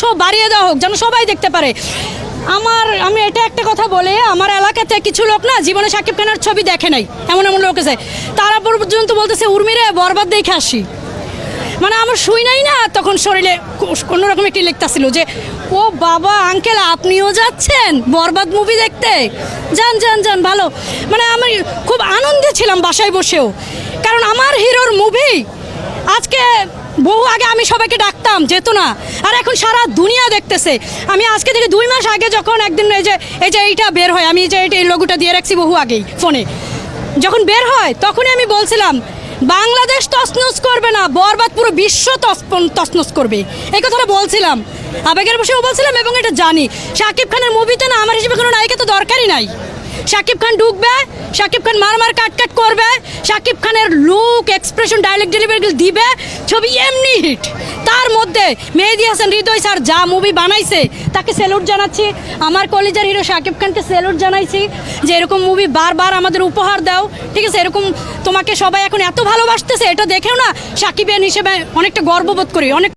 অংশ বাড়িয়ে দেওয়া হোক, যেন সবাই দেখতে পারে। আমার, আমি এটা একটা কথা বলে, আমার এলাকাতে কিছু লোক না জীবনে সাকিব খানের ছবি দেখে নাই, এমন এমন লোক আছে। তারা পর্যন্ত বলতেছে, উর্মিরে, বরবাদ দেখে আসি। মানে আমার শুই নাই না, তখন শরীরে কোনোরকম একটি লেখতা ছিল যে, ও বাবা, আঙ্কেল, আপনিও যাচ্ছেন? বরবাদ মুভি দেখতে? যান যান যান, ভালো। মানে আমি খুব আনন্দে ছিলাম বাসায় বসেও। কারণ আমার হিরোর মুভি আজকে বহু আগে আমি সবাইকে ডাকতাম, যেত না। আর এখন সারা দুনিয়া দেখতেছে। আমি আজকে থেকে দুই মাস আগে যখন একদিন এই যে এই যে এইটা বের হয়, আমি যে এটা এই লোগোটা দিয়ে রাখছি বহু আগেই ফোনে যখন বের হয়, তখনই আমি বলছিলাম, বাংলাদেশ তছনছ করবে না, বরবাদ পুরো বিশ্ব তছনছ করবে। এই কথাটা বলছিলাম। আবেগের বসেও বলছিলাম এবং এটা জানি। শাকিব খানের মুভিতে না, আমার হিসেবে কোনো নায়িকা তো দরকারই নাই। শাকিব খান ঢুকবে শাকিব খান মার মার কাট কাট করবে শাকিব খানের লুক এক্সপ্রেশন ডায়লগ ডেলিভারি দিবে, ছবি এমনি হিট তার মধ্যে মেহেদি হাসান, হৃদয় স্যার যা মুভি বানাইছে, তাকে স্যালুট জানাচ্ছি। আমার কলেজের হিরো শাকিব খানকে স্যালুট জানাইছি যে এরকম মুভি বারবার আমাদের উপহার দাও। ঠিক আছে, এরকম তোমাকে সবাই এখন এত ভালোবাসতেছে, এটা দেখেও না সাকিবের হিসেবে অনেকটা গর্ববোধ করি। অনেক